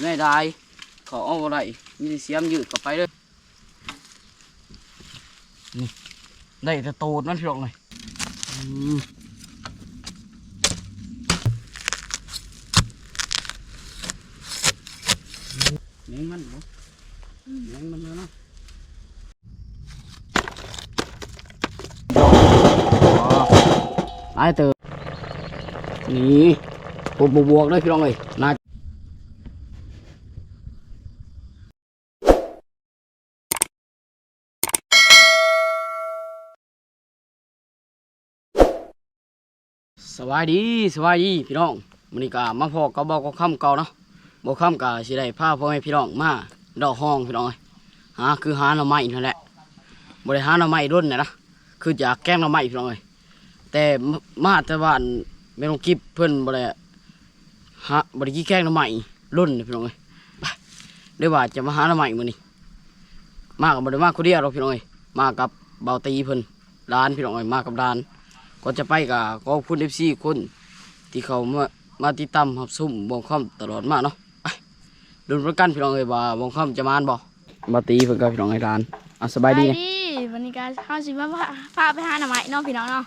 ไม่ได้ขอเอาอะไรมีเสียมยืดกลับไปเลยนี่ได้แต่โตนั่นพี่น้องเลยเลี้ยงมันบ่เลี้ยงมันแล้วเนาะอ๋อหลายเติบนี่ผมบวกเลยพี่น้องเลยน่า สวัสดีสวัสดีพี่น้องมันนี้ก็มาพอกับบอกกับคำเก่าเนาะบอกคำก็สิได้พาพ่อแม่พี่น้องมาดอกห้องพี่น้องเอ้ยหาคือหาหน่อไม้นั่นแหละบริหารหน่อไม้รุ่นเนี่ยนะคืออยากแกล้งหน่อไม้พี่น้องเอ้ยแต่มามาแต่บ้านไม่ต้องกิบเพิ่อนบริหาบริกี้แกล้งหน่อไม้รุ่นพี่น้องเอ้ยไดี๋ยว่าจะมาหาหน่อไม้มือนี้มากับบริมาคนเดียวหรอกพี่น้องเอ้ยมากับเบาตีเพิ่อนร้านพี่น้องเอ้ยมากับร้าน ก็จะไปกับขอบคุณเอฟซีคนที่เขามามาติดตามรับซุ่มวงค่ำตลอดมาเนาะไปดุนประกันพี่น้องเอ้ยว่าวงค่ำจะมานบ่มาตีเพิ่นกับพี่น้องไอ้ร้านอะสบายดีนะวันนี้ก็เข้าสิว่าพาไปหาหน่อไม้เนาะพี่น้องเนาะ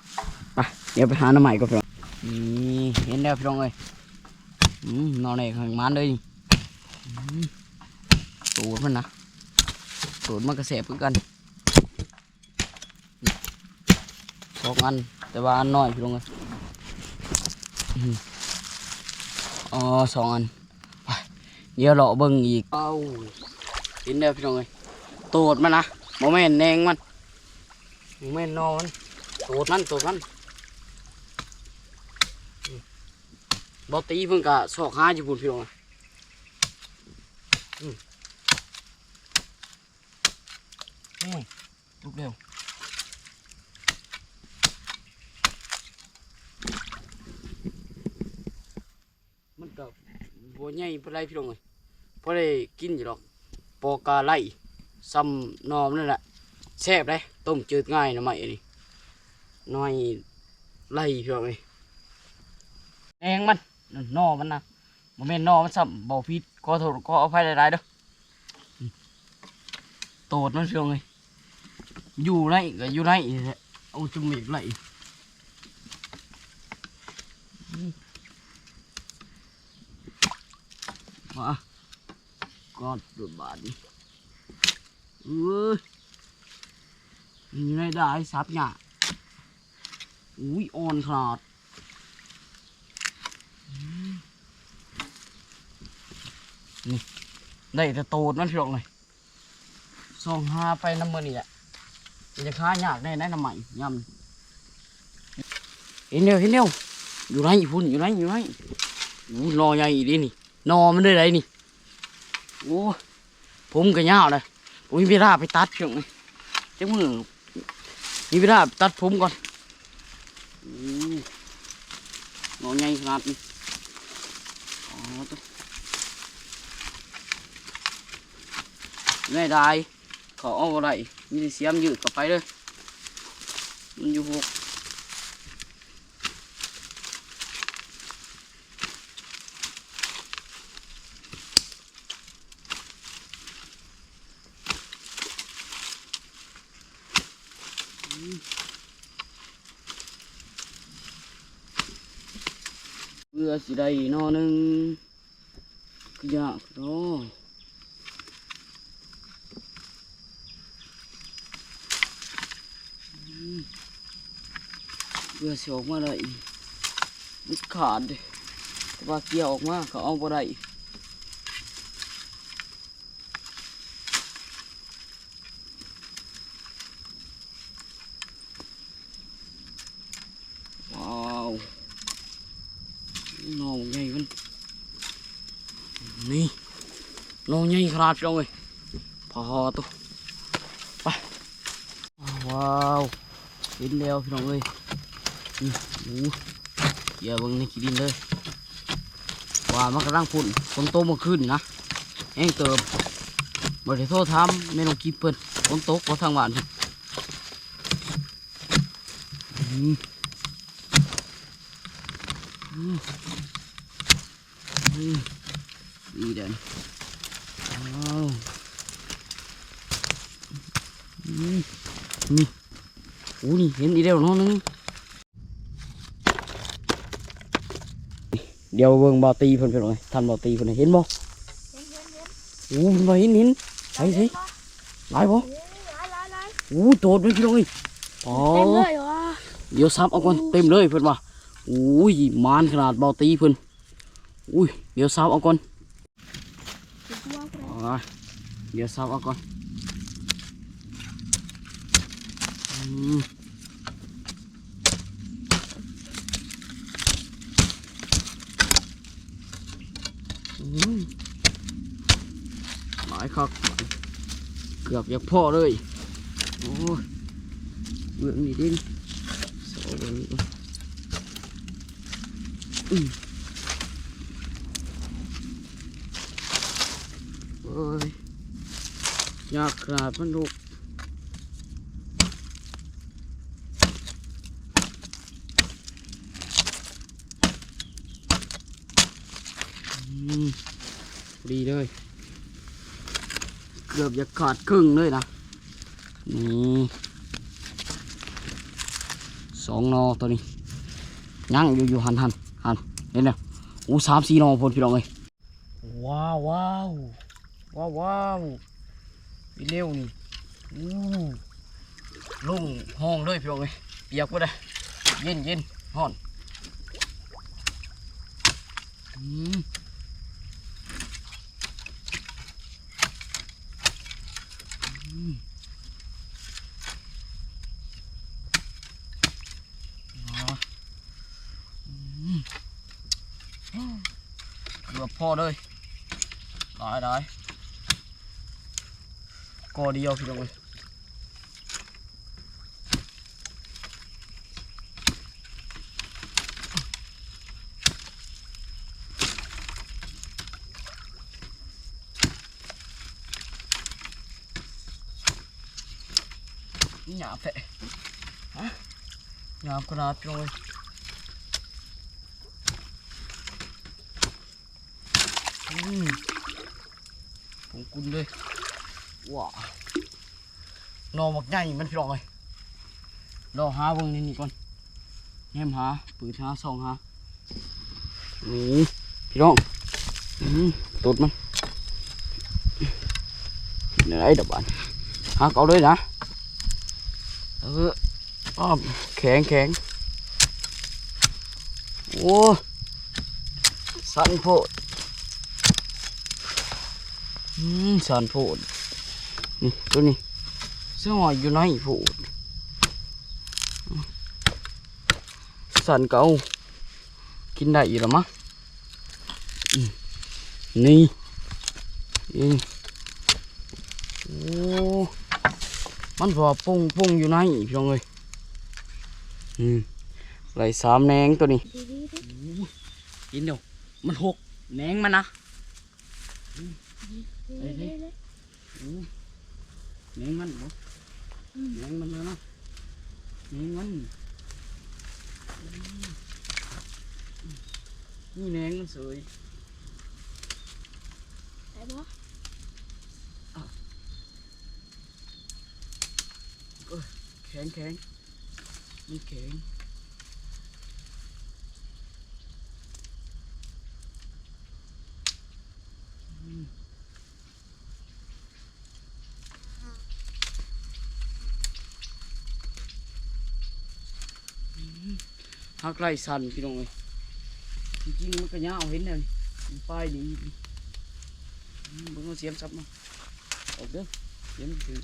ไปเดี๋ยวไปหาหน้าใหม่ก็พี่น้องนี่เห็นแล้วพี่น้องเอ้ยอืมนอนในข้างมันเลยนี่อืมตูดมันนะตูดมันกระแสบคือกันสองอัน แต่ว่าอันน้อยพี่น้องเอ้ยอืมอ๋อสองอันไปเดี๋ยวเราเบิ่งอีกเอ้าเห็นแล้วพี่น้องเอ้ยตูดมันนะโมเมนแนงมันโมเมนนอมันตูดมันตูดมันอืมบอตีเพิ่งกะสอกหาอยู่พุ่นพี่น้องเอ้ยอืมอืมลุกเร็ว มันก็บ่ ใหญ่ปานใดพี่น้องเอ้ยพอได้กินอยู่ดอกปอกาไลซ้ำนอมนั่นแหละแซ่บเลยต้มจืดง่ายนะใหม่นี่น้อยไล่พี่น้องเอ้ยแองมันนั่นนอมันนะบ่แม่นนอมันซ้ำบ่ผิดขอโทษขออภัยหลายๆเด้ออืมโตดมันพี่น้องเอ้ยอยู่ไหนก็อยู่ไหนเอาจุ่มอีกไล่ มากอดตัวบาดนี่เอ้ยนี่ไม่ได้ซับหยาอุ้ยอ่อนขนาดนี่ได้แต่โตดมันพี่น้องเลยส่องหาไปน้ำมือนี่แหละจะค้ายากได้ได้น้ำใหม่ยำเห็นเดียวเห็นเดียวอยู่ไหนพุ่นอยู่ไหนอยู่ไหนอู้รอใหญ่ดีนี่ นอมันได้ไรนี่ โอ้ผมก็ยาวเลยผมมีเวลาไปตัดเพียงเลยจังมือมีเวลาตัดผมก่อนนอใหญ่ขนาดนี้ไม่ได้ขอเอาอะไรมีเสียมยืดกลับไปเลยมันอยู่หก สิได้นอนึงก็ยากเนาะอืมเพื่อสิออกมาเลยมันขาดเด้แต่ว่าเกี่ยวออกมาเขาเอาบ่ได้ว้าว นอนใหญ่มันนี่ นอนใหญ่ขนาดพี่น้องเอ้ยพอตัวไปว้าวเห็นแล้วพี่น้องเอ้ยนี่หมูอย่าเบิ่งในขี้ดินเลยว่ามันกำลังฝุ่นฝนตกเมื่อคืนนะแห้งเติมบ่ได้โทษทำไม่ต้องกินเพิ่นฝนตกเพราะทางบ้านเพิ่นอืมอืดีเด่นอ้าวอืม นี่โอ้นี่เห็นอีเดียวน้องนึงเดี๋ยวเบิ่งบ่อตีเพิ่นเพิ่นเอาไว้ท่านบ่อตีเพิ่นน่ะเห็นบ่โอ้มันบ่เห็นเห็นใช่ใช่หลายบ่หลายหลายหลายโอ้โดดเลยพี่น้องเอ้ยอ๋อเต็มเลยว่ะเดี๋ยวซับเอาก่อนเต็มเลยเพิ่นว่าอุ้ยมานขนาดเบาตีเพิ่นอุ้ยเดี๋ยวซับเอาก่อนอ่าเดี๋ยวซับเอาก่อน อืมอืมหลายคักเกือบอยากพ่อเลย โอ้ยเบื้องนี้ดิโซ่เบิ่งนี่ก่อนอืมโอ้ยอยากขนาดมันลูกอืมดีเลย เกื อบจะขาดครึ่งเลยนะนี่สองนอตัวนี้ย่งอยู่อยู่หันหันหันเห็นไหมอู้สามสี่นอพนพี่น้องเลยว้าวว้าวว้าวว้าวอีเร็วนี่อู้ลุ่งห้องเลยพี่น้องเลยเปียกก็ได้เย็นเย็นฮ้อนอืมอืม อ๋ออืม เกือบพอเลยได้ได้กอเดียวพี่น้องเลยหยาบแท้ฮะหยาบขนาดพี่น้องเลย อืม ผมกุนเลยว้าวนอหมักใหญ่มันพี่น้องเลยรอหาเบิ่งนี่นี่ก่อนแง้มหาปืนหาซองหานี่พี่น้องอืมตดมันไหนดับบานหาเอาเลยนะเอออ้อมแข็งแข็งโอ้สั่นโพดอืม สอนพูดนี่ตัวนี้เสื้อหอยอยู่ไหนพูดสันเก่ากินได้อยู่หรอมั้งนี่เองโอ้มันพอปุ่งปุ่งอยู่ไหนพี่น้องเอ้ยอืมไหลสามแนงตัวนี้กินเดี๋ยวมันหกแนงมันนะ เด้เด้เด้แหนงมันบ่แหนงมันนะเนาะแหนงมันนี่แหนงมันสวย ได้บ่ แข็งแข็งมันแข็งอืม หักไรสั่นพี่น้องเลยจริงๆมันก็ยาวเห็นเลยป้ายนี่มเบิ่งเอาเสียมซับมาออกเด้อเสียมถือ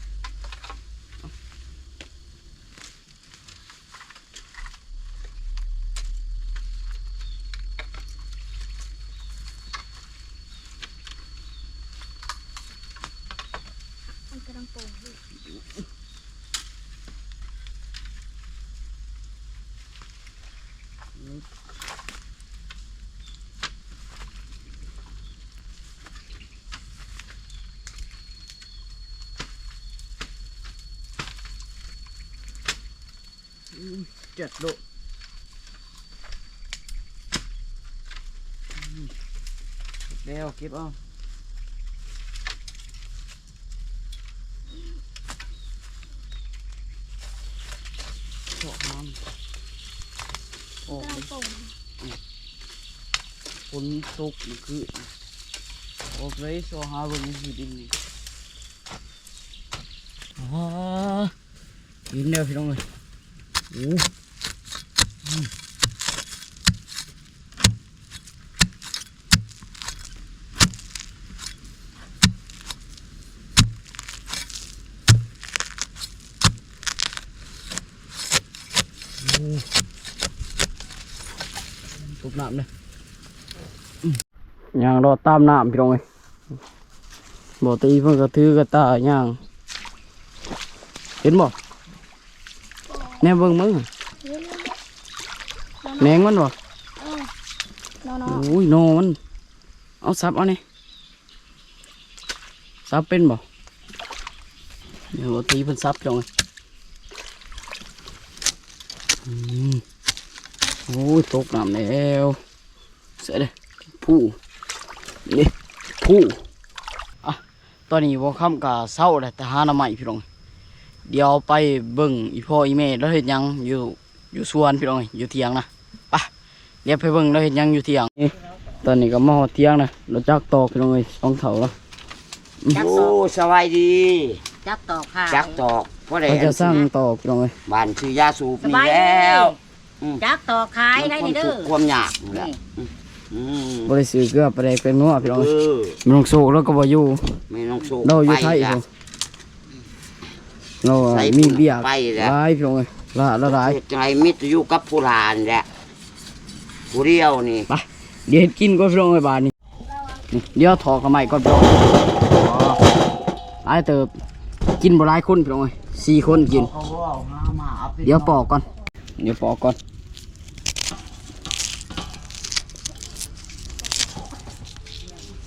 มันกำลังโป่งอยู่ เจ็ดโลอืมเด็ก้วเก็บเอาโอ้น้ำโอ้ได้ป่งฝนตกมันคือโอ้เลยโซหาเบิ่งอยู่ดินนี่อ๋อดินเด้อพี่น้องเอ้ยโอ้อืมโอ้ตกน้ำเลยย่างรอตามน้ำพี่น้องเอ้ย บ่ตีเพิ่นก็ถือกระตาย่างเห็นบ่ แน่เบิ่งมึงเยอะๆแมงมันบ่เออน้องโอ้ยโนมัน เอาซับเอานี่ซับเป็นบ่เดี๋ยวบ่ตีเพิ่นซับพี่น้องเอ้ยอืมโอ้ยตกน้ำแล้วเสียเลยผู้นี่ผู้อะตอนนี้บ่ค่ำกะเศร้าแล้วแต่หาหน้ำใหม่พี่น้อง เดี๋ยวไปเบิ่งอีพ่ออีแม่แล้วเฮ็ดหยังอยู่อยู่สวนพี่น้องเอ้ยอยู่เถียงนะไปเดี๋ยวไปเบิ่งแล้วเฮ็ดหยังอยู่เถียงนี่ตอนนี้ก็มาฮอดเถียงนะรถจักรตอกพี่น้องเอ้ยสองเถาแล้วโอ้สบายดี จักตอกค่ะจักตอกว่าได้เขาจะสร้างตอกพี่น้องเอ้ยบ้านชื่อยาสูบสนี่บายดีแล้วจักตอกขายได้มันนี่คเด้วามอทุกข์ความยากนี่แหละนี่อืมบ่ได้ซื้อเกลือไปได้เป็นนัวพี่น้องเอเอ้ยอมันต้องโซกแล้วก็บ่อยู่ไม่ต้องสูบเราอยู่ไทยไปพุ่ละน เราอะใส่มีเบียกไปแล้วหลายพี่น้องเอ้ยละละหลายเฮ็ดจังไรมิตรอยู่กับผู้หลานแหละผู้เดียวนี่เดี๋ยวเฮ็ดกินก่อนพี่น้องเอ้ยบาดนี้นี่เดี๋ยวถอกกระไม้ก่อนพี่น้องอ๋อหลายเติบกินบ่หลายคนพี่น้องเอ้ยสี่คนกินเขาว่าหามาอาไปเดี๋ยวปอกก่อน เดี๋ยวปอกก่อน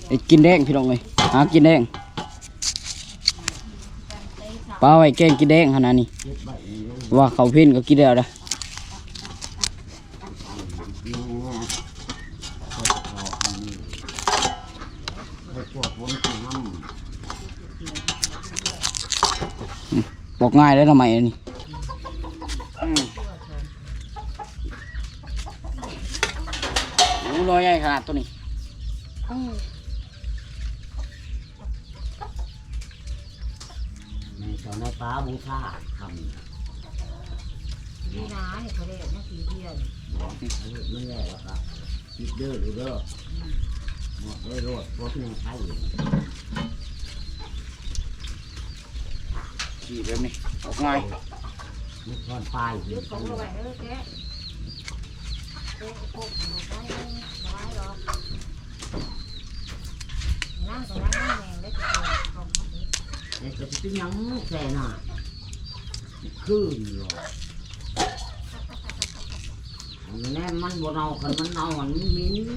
ไอ้กินแดงพี่น้องเลยหากินแดง ปลาไว้แกงกินแดงขนาดนี้ ว่าเขาเพ่นก็กินได้แล้วนะบอกง่ายได้ทำไมอันนี้อืมโอ้น้อยใหญ่ขนาดตัวนี้ ในตอนนั้นป้าบูชาทำนี่นะเนี่เขาเรียกนักสีเทียนบอกให้เขาไม่แย่หรอกครับคิดเด้อดูเด้อหมดเลยโลดรถยังใช้อยู่ขี่แบบนี้บอกง่ายมีทอนปลายอยู่ของเราไปเออแกะแกะพวกหนูไปสบายหรอกนั่งก็นั่งนั่งแมงได้ทุกคน เองแต่จะเป็นยังแค่น่ะคืนหรอกอันนี้มันบนเอากันมันเอาอันนี้มิ้น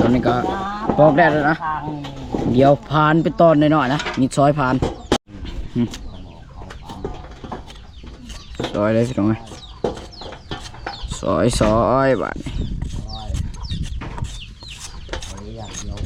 ตอนนี้ก็ปอกได้แล้วนะ เดี๋ยวพานไปตอนหน่อยๆนะมีซอยพานซอยเลยพี่น้องเอ้ยซอยซอยบาดนี้ เอาอย่างเดียว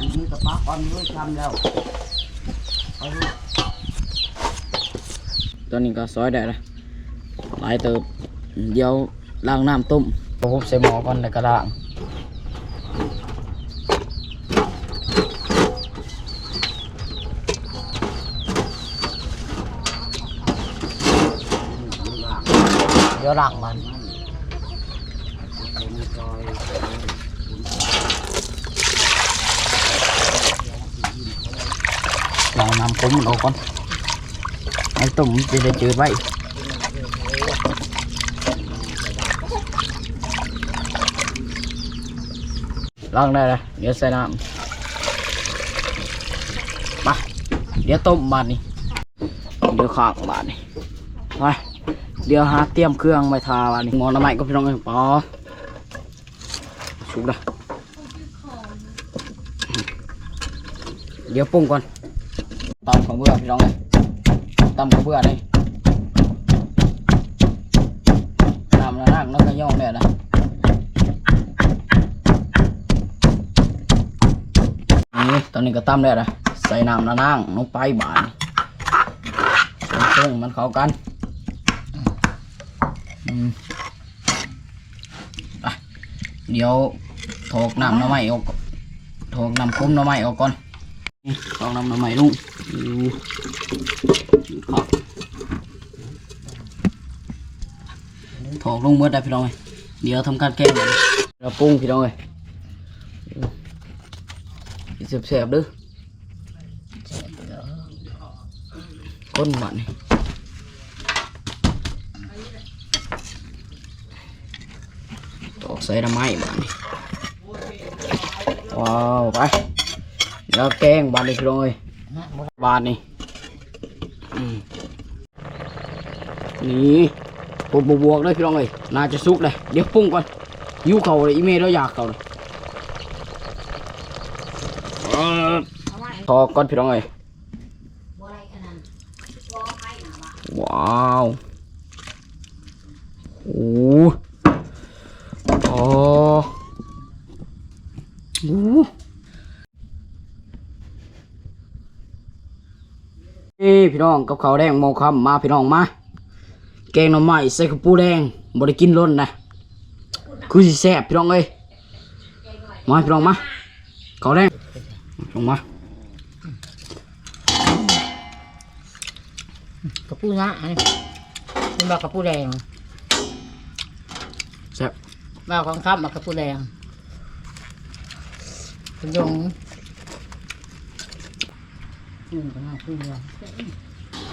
ทีนี้กับป้า ก่อนด้วยทำแล้วเอาลูกตอนนี้ก็ซอยได้แล้วหลายเติบเดี๋ยวล้างน้ำต้มประคบใส่หม้อก่อนแล้วก็ล้างเดี๋ยวล้างมันอยล้างน้ำต้มเอาก่อนไอ้ต้มมันจะได้จืดไว้ล้างได้แล้วเดี๋ยวใส่น้ำมาเดี๋ยวต้มบาดนี่เดี๋ยวข้างบาดนี่ไปเดี๋ยวหาเตรียมเครื่องไว้ทาวันนี้หมอน้ำใหม่ก็พี่น้องเอ้ปอสุกละเดี๋ยวปรุงก่อน ตำของเบื่อพี่น้องเอ้ยตำของเบื่อนี่น้ำละนักน้องก็ย่องได้นะนี่ตอนนี้ก็ตำได้ละใส่น้ำละนั่งลงไปบานตรงมันเข้ากันเดี๋ยวโถกน้ำหน้ำใหม่ออกโถกน้ำคุ้มหน้ำใหม่ออกก่อน นี่ลองนำหน้ำใหม่ลุงอยู่ครับโถกลงเมื่อได้พี่น้องเอ้ยเดี๋ยวทำการแกงก่อนเราปรุงพี่น้องเลยเสียบๆเด้อก้นหวานนี่ตอกใส่น้ำไม้บ้านนี่ว้าวไป แล้วแกงบานนี่พี่น้องเอ้ยบานนี่อืมนี่บวกบวกๆเลยพี่น้องเอ้ยน่าจะสุกเลยเดี๋ยวปรุงก่อนยิ้วเขาเลยอีเมลแล้วอยากเขาเลยอ่าเอาไว้ทอก่อนพี่น้องเอ้ยบ่อะไรกันนั่นบ่ไผ่น่ะว่าว้าวโอ้โอ้โหนี่ พี่น้องกับข้าวแดงโมคำมาพี่น้องมาแกงหน่อไม้ใส่ข้าวปูแดงบ่ได้กินล้นนะคือสิแซ่บพี่น้องเอ้ยมาพี่น้องมาข้าวแดงลงมากระปูนะอันนี้เป็นบอกกระปูแดงแซ่บว่าของข้ามมากระปูแดงคุณยงอืมก็น่าขึ้นเลย ใ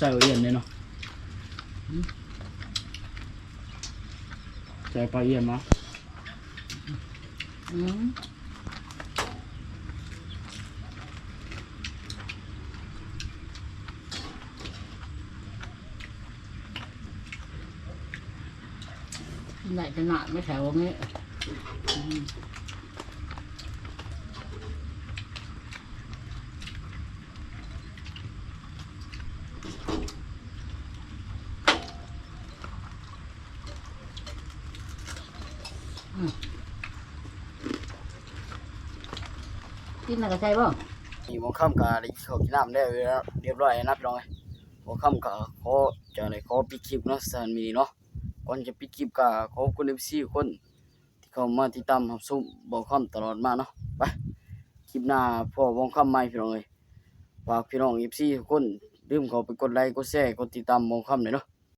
ส่เอียนเลยเนาะใส่ปลาเอียนมาอืม ไหนจะหนาดไม่แถวนี้กินอะไรก็ใช่ป่ะนี่หมอค่ำกะได้เข้ากินน้ำได้เรียบร้อยนะพี่น้องเอ้ยหมอค่ำกะขอจะไหนขอปิดคลิปเนาะสันมีเนาะ ก่อนจะปิดคลิปก็ขอบคุณเอฟซีคนที่เข้ามาติดตามรับชมบอกคำตลอดมาเนาะไปคลิปหน้าพ่อวงคำใหม่พี่น้องเลยฝากพี่น้องเอฟซีทุกคนลืมเขาไปกดไลค์กดแชร์กดติดตามมอกค่ำหน่อยเนาะ